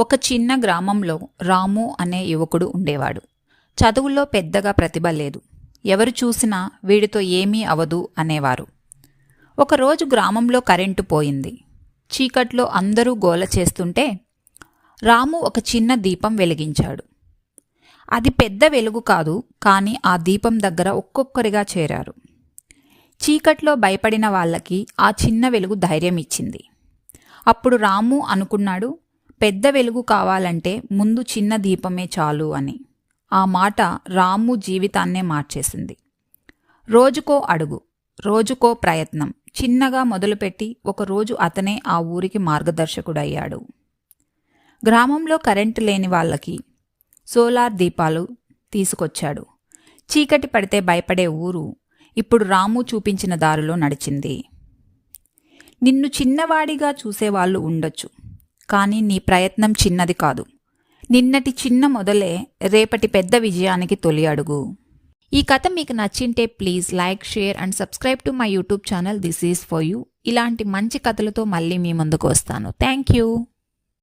ఒక చిన్న గ్రామంలో రాము అనే యువకుడు ఉండేవాడు. చదువుల్లో పెద్దగా ప్రతిభ లేదు. ఎవరు చూసినా వీడితో ఏమీ అవదు అనేవారు. ఒకరోజు గ్రామంలో కరెంటు పోయింది. చీకట్లో అందరూ గోల చేస్తుంటే రాము ఒక చిన్న దీపం వెలిగించాడు. అది పెద్ద వెలుగు కాదు కానీ ఆ దీపం దగ్గర ఒక్కొక్కరిగా చేరారు. చీకట్లో భయపడిన వాళ్ళకి ఆ చిన్న వెలుగు ధైర్యం ఇచ్చింది అప్పుడు రాము అనుకున్నాడు పెద్ద వెలుగు కావాలంటే ముందు చిన్న దీపమే చాలు అని. ఆ మాట రాము జీవితాన్నే మార్చేసింది. రోజుకో అడుగు రోజుకో ప్రయత్నం చిన్నగా మొదలుపెట్టి ఒకరోజు అతనే ఆ ఊరికి మార్గదర్శకుడయ్యాడు. గ్రామంలో కరెంటు లేని వాళ్ళకి సోలార్ దీపాలు తీసుకొచ్చాడు. చీకటి పడితే భయపడే ఊరు ఇప్పుడు రాము చూపించిన దారిలో నడిచింది. నిన్ను చిన్నవాడిగా చూసేవాళ్ళు ఉండొచ్చు. కానీ నీ ప్రయత్నం చిన్నది కాదు. నిన్నటి చిన్న మొదలే రేపటి పెద్ద విజయానికి తొలి అడుగు. ఈ కథ మీకు నచ్చింటే please like share and subscribe to my YouTube channel. This is for you. ఇలాంటి మంచి కథలతో మళ్ళీ మీ ముందుకు వస్తాను. Thank you.